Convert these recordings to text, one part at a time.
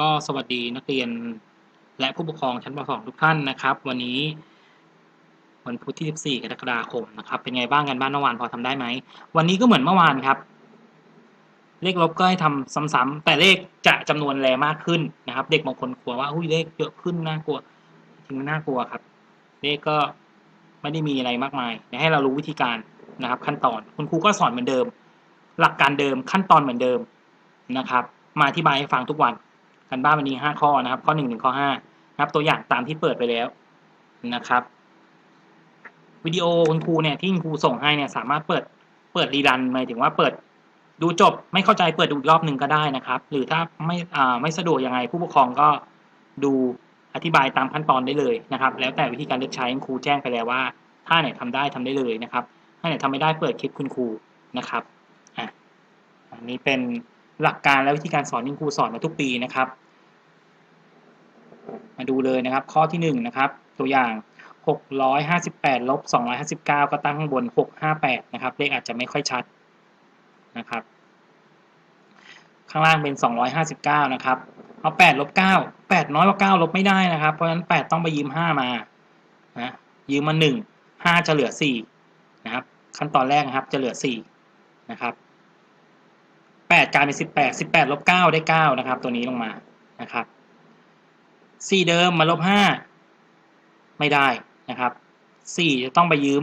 ก็สวัสดีนักเรียนและผู้ปกครองชั้นป .2 ทุกท่านนะครับ วันนี้วันพุธที่ 14 กรกฎาคมนะครับ เป็นไงบ้างกันบ้านเมื่อวานพอทำได้ไหม วันนี้ก็เหมือนเมื่อวานครับ เลขลบก็ให้ทำซ้ำๆแต่เลขจะจำนวนแรงมากขึ้นนะครับ เด็กบางคนกลัวว่าอุ้ยเลขเยอะขึ้นน่ากลัวจริงๆน่ากลัวครับ เลขก็ไม่ได้มีอะไรมากมายให้เรารู้วิธีการนะครับ ขั้นตอนคุณครูก็สอนเหมือนเดิม หลักการเดิมขั้นตอนเหมือนเดิมนะครับ มาอธิบายให้ฟังทุกวัน กันบ้านวันนี้ห้าข้อนะครับ ข้อหนึ่งถึงข้อห้านะครับตัวอย่างตามที่เปิดไปแล้วนะครับ วิดีโอคุณครูเนี่ยที่คุณครูส่งให้เนี่ยสามารถเปิดเปิดรีรันหมายถึงว่าเปิดดูจบไม่เข้าใจเปิดดูอีกรอบหนึ่งก็ได้นะครับ หรือถ้าไม่อ่าไม่สะดวกยังไงผู้ปกครองก็ดูอธิบายตามขั้นตอนได้เลยนะครับ แล้วแต่วิธีการเลือกใช้คุณครูแจ้งไปแล้วว่า ถ้าไหนทำได้ทำได้เลยนะครับ ถ้าไหนทำไม่ได้เปิดคลิปคุณครูนะครับอะอันนี้เป็น หลักการและวิธีการสอนที่ครูสอนมาทุกปีนะครับ มาดูเลยนะครับ ข้อที่หนึ่งนะครับ ตัวอย่าง 658ลบ259 ก็ตั้งข้างบน 658 นะครับ เลขอาจจะไม่ค่อยชัดนะครับ ข้างล่างเป็น 259 นะครับเอา8ลบ9 8น้อยกว่า9ลบไม่ได้นะครับ เพราะฉะนั้น 8 ต้องไปยืม 5 มานะยืมมา 1 5 จะเหลือ 4 นะครับ ขั้นตอนแรกนะครับจะเหลือ 4 นะครับ 8กลายเป็น18 18ลบ9ได้9นะครับ ตัวนี้ลงมานะครับ4เดิมมาลบ5ไม่ได้นะครับ4จะต้องไปยืม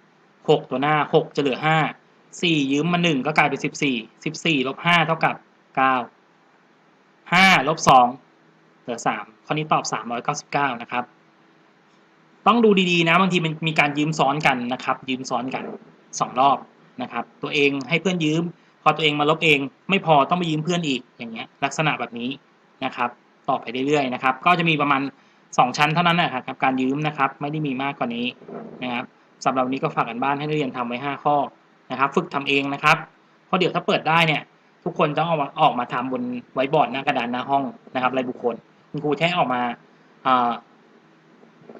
6 ตัวหน้า 6 จะเหลือ 5 4 ยืมมา 1 ก็กลายเป็น 14 14ลบ5เท่ากับ 9 5ลบ2เหลือ 3 ข้อนี้ตอบ 399 นะครับ ต้องดูดีๆนะบางทีมันมีการยืมซ้อนกันนะครับ ยืมซ้อนกัน 2 รอบนะครับ ตัวเองให้เพื่อนยืม พอตัวเองมาลบเอง ไม่พอต้องไปยืมเพื่อนอีกอย่างเงี้ยลักษณะแบบนี้นะครับต่อไปเรื่อยๆนะครับ ก็จะมีประมาณ 2 ชั้นเท่านั้นนะครับการยืมนะครับ ไม่ได้มีมากกว่านี้นะครับสำหรับนี้ก็ฝากกันบ้านให้นักเรียนทำไว้ 5 ข้อนะครับ ฝึกทำเองนะครับเพราะเดี๋ยวถ้าเปิดได้เนี่ยทุกคนต้องออกมาออกมาทำบนไว้บอร์ดหน้ากระดานหน้าห้องนะครับรายบุคคลคุณครูแค่ออกมา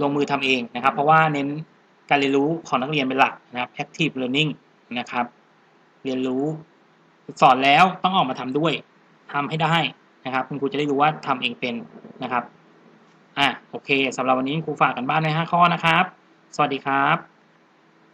ลงมือทำเองนะครับ เพราะว่าเน้นการเรียนรู้ของนักเรียนเป็นหลักนะครับ active learning นะครับ เรียนรู้ สอนแล้วต้องออกมาทำด้วยทำให้ได้นะครับ คุณครูจะได้รู้ว่าทำเองเป็นนะครับอะโอเคสำหรับวันนี้ครูฝากกันบ้านใน5ข้อนะครับ สวัสดีครับ